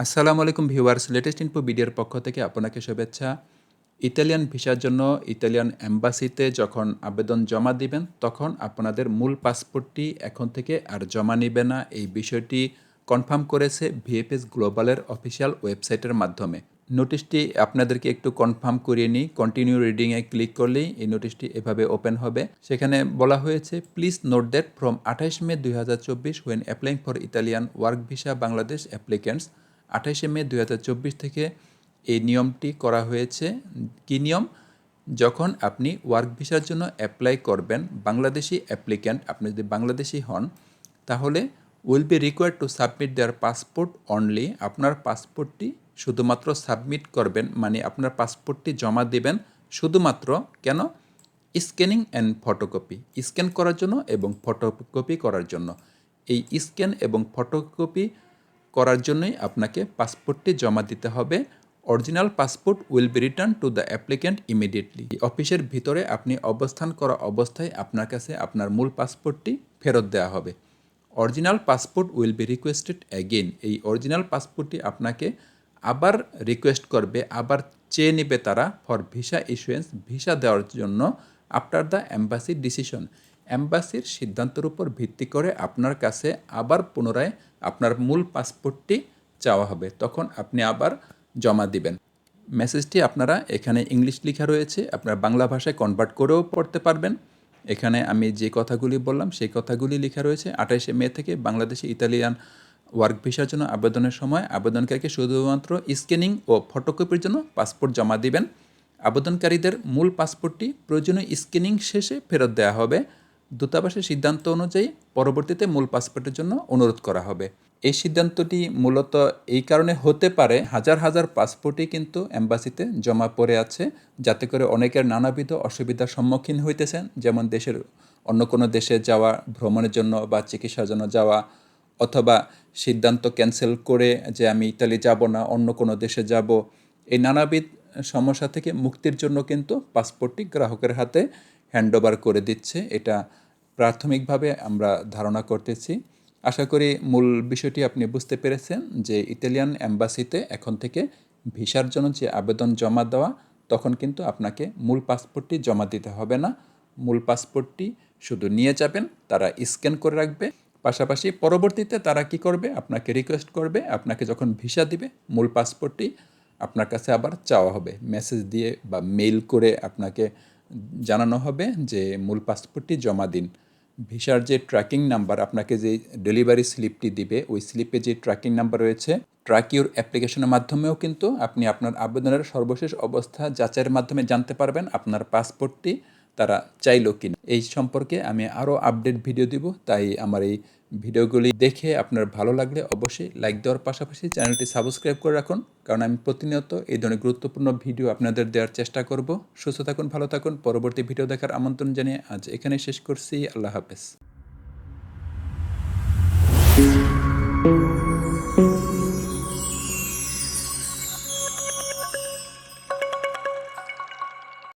আসসালামু আলাইকুম viewers latest info ভিডিওর পক্ষ থেকে আপনাকে শুভেচ্ছা। ইতালিয়ান ভিসার জন্য ইতালিয়ান অ্যাম্বাসিতে যখন আবেদন জমা দিবেন, তখন আপনাদের মূল পাসপোর্টটি এখন থেকে আর জমা নেবে না। এই বিষয়টি কনফার্ম করেছে ভিএফএস গ্লোবালের অফিসিয়াল ওয়েবসাইটের মাধ্যমে। নোটিশটি আপনাদেরকে একটু কনফার্ম করিয়ে নিই। কন্টিনিউ রিডিংয়ে ক্লিক করলেই এই নোটিশটি এভাবে ওপেন হবে। সেখানে বলা হয়েছে প্লিজ নোট দ্যাট ফ্রম আঠাইশ মে দুই হাজার চব্বিশ when applying for Italian work visa Bangladesh applicants আঠাইশে মে দুই হাজার চব্বিশ থেকে এই নিয়মটি করা হয়েছে। কী নিয়ম? যখন আপনি ওয়ার্ক ভিসার জন্য অ্যাপ্লাই করবেন, বাংলাদেশি অ্যাপ্লিক্যান্ট, আপনি যদি বাংলাদেশি হন, তাহলে will be required to submit their passport only. আপনার পাসপোর্টটি শুধুমাত্র সাবমিট করবেন মানে আপনার পাসপোর্টটি জমা দেবেন শুধুমাত্র কেন? Scanning and photocopy. স্ক্যান করার জন্য এবং ফটোকপি করার জন্য। এই স্ক্যান এবং ফটোকপি করার জন্যই আপনাকে পাসপোর্টটি জমা দিতে হবে। Original passport will be return to the applicant immediately. অফিসের ভিতরে আপনি অবস্থান করা অবস্থায় আপনার কাছে আপনার মূল পাসপোর্টটি ফেরত দেওয়া হবে। Original passport will be requested again এই অরিজিনাল পাসপোর্টটি আপনাকে আবার রিকোয়েস্ট করবে, আবার চেয়ে নেবে তারা ফর ভিসা ইস্যুয়েন্স, ভিসা দেওয়ার জন্য আফটার দ্য অ্যাম্বাসি ডিসিশন। অ্যাম্বাসির সিদ্ধান্তের উপর ভিত্তি করে আপনার কাছে আবার পুনরায় আপনার মূল পাসপোর্টটি চাওয়া হবে। তখন আপনি আবার জমা দিবেন। মেসেজটি আপনারা এখানে ইংলিশ লেখা রয়েছে। আপনারা বাংলা ভাষায় কনভার্ট করেও পড়তে পারবেন। এখানে আমি যে কথাগুলি বললাম, সেই কথাগুলি লেখা রয়েছে। আঠাইশে মে থেকে বাংলাদেশে ইতালিয়ান ওয়ার্ক ভিসার জন্য আবেদনের সময় আবেদনকারীকে শুধুমাত্র স্ক্যানিং ও ফটোকপির জন্য পাসপোর্ট জমা দিবেন। আবেদনকারীদের মূল পাসপোর্টটি প্রয়োজনীয় স্ক্যানিং শেষে ফেরত দেওয়া হবে। দূতাবাসের সিদ্ধান্ত অনুযায়ী পরবর্তীতে মূল পাসপোর্টের জন্য অনুরোধ করা হবে। এই সিদ্ধান্তটি মূলত এই কারণে হতে পারে, হাজার হাজার পাসপোর্টই কিন্তু অ্যাম্বাসিতে জমা পড়ে আছে, যাতে করে অনেকের নানাবিধ অসুবিধার সম্মুখীন হইতেছেন, যেমন দেশের অন্য কোনো দেশে যাওয়া, ভ্রমণের জন্য বা চিকিৎসার জন্য যাওয়া, অথবা সিদ্ধান্ত ক্যান্সেল করে যে আমি ইতালি যাব না, অন্য কোনো দেশে যাব। এই নানাবিধ সমস্যা থেকে মুক্তির জন্য কিন্তু পাসপোর্টটি গ্রাহকের হাতে হ্যান্ডওভার করে দিচ্ছে। এটা প্রাথমিকভাবে আমরা ধারণা করতেছি। আশা করি মূল বিষয়টি আপনি বুঝতে পেরেছেন যে ইতালিয়ান অ্যাম্বাসিতে এখন থেকে ভিসার জন্য যে আবেদন জমা দেওয়া, তখন কিন্তু আপনাকে মূল পাসপোর্টটি জমা দিতে হবে না। মূল পাসপোর্টটি শুধু নিয়ে যাবেন, তারা স্ক্যান করে রাখবে। পাশাপাশি পরবর্তীতে তারা কি করবে? আপনাকে রিকোয়েস্ট করবে, আপনাকে যখন ভিসা দিবে, মূল পাসপোর্টটি আপনার কাছে আবার চাওয়া হবে। মেসেজ দিয়ে বা মেইল করে আপনাকে জানানো হবে যে মূল পাসপোর্টটি জমা দিন। ভিসার যে ট্র্যাকিং নাম্বার আপনাকে যে ডেলিভারি স্লিপটি দিবে, ওই স্লিপে যে ট্র্যাকিং নাম্বার রয়েছে ট্র্যাকিউর অ্যাপ্লিকেশনের মাধ্যমেও কিন্তু আপনি আপনার আবেদনের সর্বশেষ অবস্থা যাচাইয়ের মাধ্যমে জানতে পারবেন। আপনার পাসপোর্টটি তারা চাইলো কিনা। এই সম্পর্কে আমি আরও আপডেট ভিডিও দিব, তাই আমার এই ভিডিওগুলি দেখে আপনার ভালো লাগলে অবশ্যই লাইক দেওয়ার পাশাপাশি চ্যানেলটি সাবস্ক্রাইব করে রাখুন, কারণ আমি প্রতিনিয়ত এই ধরনের গুরুত্বপূর্ণ ভিডিও আপনাদের দেওয়ার চেষ্টা করব। সুস্থ থাকুন, ভালো থাকুন, পরবর্তী ভিডিও দেখার আমন্ত্রণ জানিয়ে আজ এখানে শেষ করছি। আল্লাহ হাফেজ।